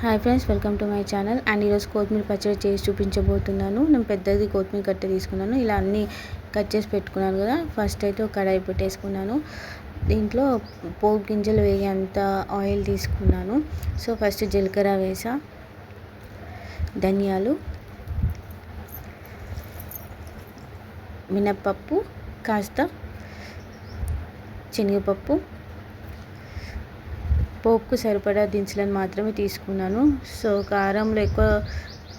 Hi friends welcome to my channel. And ఈరోజు కొత్తిమీర పచ్చడి చేసి చూపించబోతున్నాను. నేను పెద్దది కొత్తిమీర కట్ట తీసుకున్నాను. ఇలా అన్నీ కట్ చేసి పెట్టుకున్నాను కదా. ఫస్ట్ అయితే ఒక కడాయి పెట్టేసుకున్నాను. దీంట్లో పోపు గింజలు వేగేంత ఆయిల్ తీసుకున్నాను. సో ఫస్ట్ జీలకర్ర వేసా ధనియాలు మినప్పప్పు కాస్త శనగపప్పు పోపుకు సరిపడా దినుసులను మాత్రమే తీసుకున్నాను. సో కారంలో ఎక్కువ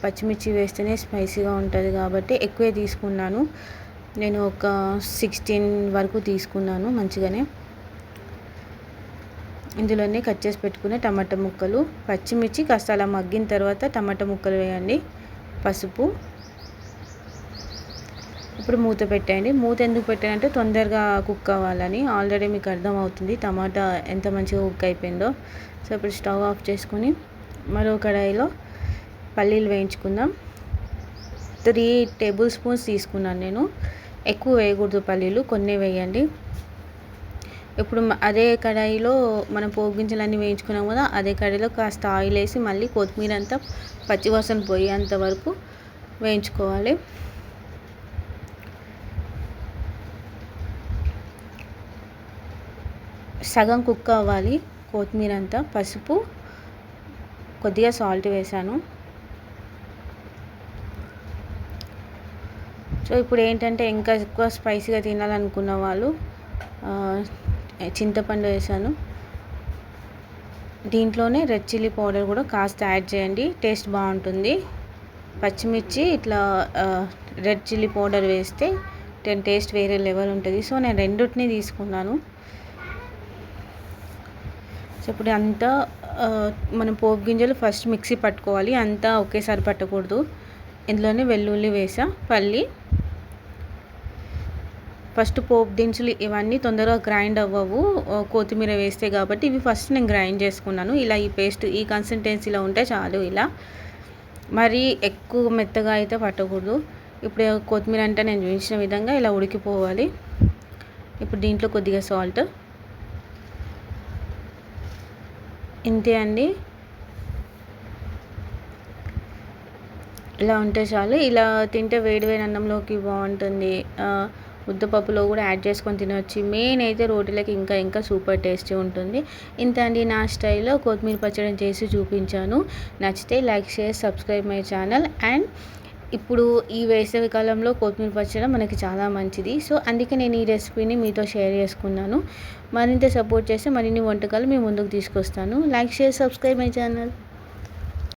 పచ్చిమిర్చి వేస్తేనే స్పైసీగా ఉంటుంది కాబట్టి ఎక్కువే తీసుకున్నాను. నేను ఒక సిక్స్టీన్ వరకు తీసుకున్నాను మంచిగానే. ఇందులోనే కట్ చేసి పెట్టుకునే టమాటా ముక్కలు పచ్చిమిర్చి కాస్త అలా మగ్గిన తర్వాత టమాటా ముక్కలు వేయండి. పసుపు. ఇప్పుడు మూత పెట్టండి మూత ఎందుకు పెట్టానంటే తొందరగా కుక్ అవ్వాలని. ఆల్రెడీ మీకు అర్థమవుతుంది టమాటా ఎంత మంచిగా కుక్ అయిపోయిందో. సో ఇప్పుడు స్టవ్ ఆఫ్ చేసుకొని మరో కడాయిలో పల్లీలు వేయించుకుందాం. త్రీ టేబుల్ స్పూన్స్ తీసుకున్నాను నేను. ఎక్కువ వేయకూడదు పల్లీలు కొన్ని వేయండి. ఇప్పుడు అదే కడాయిలో మనం పోపు వేయించుకున్నాం కదా అదే కడాయిలో కాస్త ఆయిల్ వేసి మళ్ళీ కొత్తిమీర అంతా పచ్చివాసన పోయేంత వరకు వేయించుకోవాలి. సగం కుక్ అవ్వాలి కొత్తిమీర అంతా పసుపు కొద్దిగా సాల్ట్ వేసాను. సో ఇప్పుడు ఏంటంటే ఇంకా ఎక్కువ స్పైసీగా తినాలనుకున్న వాళ్ళు చింతపండు వేసాను. దీంట్లోనే రెడ్ చిల్లీ పౌడర్ కూడా కాస్త యాడ్ చేయండి టేస్ట్ బాగుంటుంది. పచ్చిమిర్చి ఇట్లా రెడ్ చిల్లీ పౌడర్ వేస్తే టేస్ట్ వేరే లెవెల్ ఉంటుంది. సో నేను రెండుటిని తీసుకున్నాను. సో ఇప్పుడు అంతా మనం పోపు గింజలు ఫస్ట్ మిక్సీ పట్టుకోవాలి. అంతా ఒకేసారి పట్టకూడదు. ఇందులోనే వెల్లుల్లి వేసా పల్లి. ఫస్ట్ పోపు దినుసులు ఇవన్నీ తొందరగా గ్రైండ్ అవ్వవు. కొత్తిమీర వేస్తే కాబట్టి ఇవి ఫస్ట్ నేను గ్రైండ్ చేసుకున్నాను. ఇలా ఈ పేస్ట్ ఈ కన్సిస్టెన్సీలో ఉంటే చాలు ఇలా. మరి ఎక్కువ మెత్తగా అయితే పట్టకూడదు. ఇప్పుడు కొత్తిమీర అంటే నేను చూపించిన విధంగా ఇలా ఉడికిపోవాలి. ఇప్పుడు దీంట్లో కొద్దిగా సాల్ట్ ఇంతే అండి. ఇలా ఉంటే చాలు. ఇలా తింటే వేడి వేడి అన్నంలోకి బాగుంటుంది. ఉద్దపప్పులో కూడా యాడ్ చేసుకొని తినవచ్చు మెయిన్ అయితే రోటీలకి ఇంకా ఇంకా సూపర్ టేస్టీ ఉంటుంది. ఇంత అండి నా స్టైల్లో కొత్తిమీర పచ్చడి చేసి చూపించాను. నచ్చితే like share subscribe my channel and ఇప్పుడు ఈ వేసవి కాలంలో కొత్తిమీర పచ్చడి మనకి చాలా మంచిది. సో అందుకే నేను ఈ రెసిపీని మీతో షేర్ చేసుకున్నాను. మరింత సపోర్ట్ చేస్తే మరిన్ని వంటకాలు మీ ముందుకు తీసుకొస్తాను. Like share subscribe my channel.